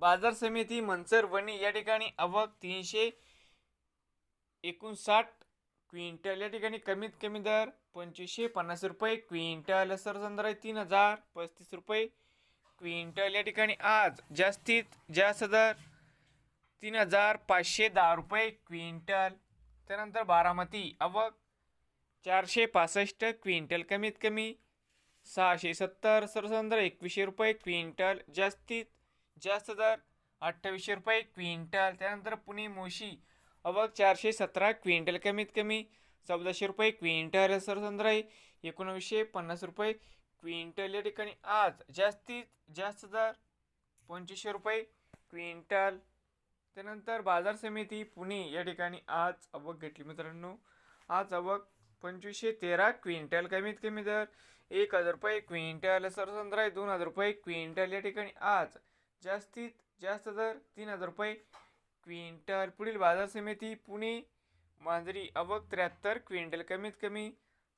बाजार समिती मनसर वणी या ठिकाणी आवक तीनशे एकोणसाठ क्विंटल या ठिकाणी कमीत कमी दर पंचवीसशे पन्नास रुपये क्विंटल सरसंद्र तीन हजार पस्तीस रुपये. क्विंटल या ठिकाणी आज जास्तीत जास्त दर तीन हजार पाचशे दहा रुपये क्विंटल त्यानंतर बारामती आवक चारशे पासष्ट क्विंटल कमीत कमी सहाशे सत्तर सरसंद्र एकवीसशे रुपये क्विंटल जास्तीत जास्त दर अठ्ठावीसशे रुपये क्विंटल त्यानंतर पुणे मोशी अवघ चारशे सतरा क्विंटल कमीत कमी चौदाशे रुपये क्विंटल सरसंद्र एकोणवीसशे पन्नास रुपये क्विंटल. या ठिकाणी आज जास्तीत जास्त दर पंचवीसशे रुपये क्विंटल. त्यानंतर बाजार समिती पुणे या ठिकाणी आज अवक घेतली मित्रांनो. आज अवक पंचवीसशे तेरा क्विंटल कमीत कमी दर एक हजार रुपये क्विंटल सरसंद्र आहे दोन हजार रुपये क्विंटल. या ठिकाणी आज जास्तीत जास्त दर तीन हजार रुपये. क्विंटल पुढील बाजार समिती पुणे मांजरी आवक त्र्याहत्तर क्विंटल कमीत कमी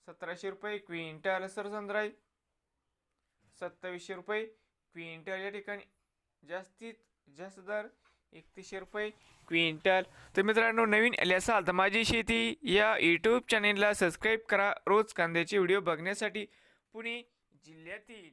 सतराशे रुपये क्विंटल सरसंद्राय सत्तावीसशे रुपये क्विंटल या ठिकाणी जास्तीत जास्त दर एकतीसशे रुपये क्विंटल. तर मित्रांनो नवीन आले असाल तर माझी शेती या यूट्यूब चॅनेलला सबस्क्राईब करा. रोज कांद्याचे व्हिडिओ बघण्यासाठी पुणे जिल्ह्यातील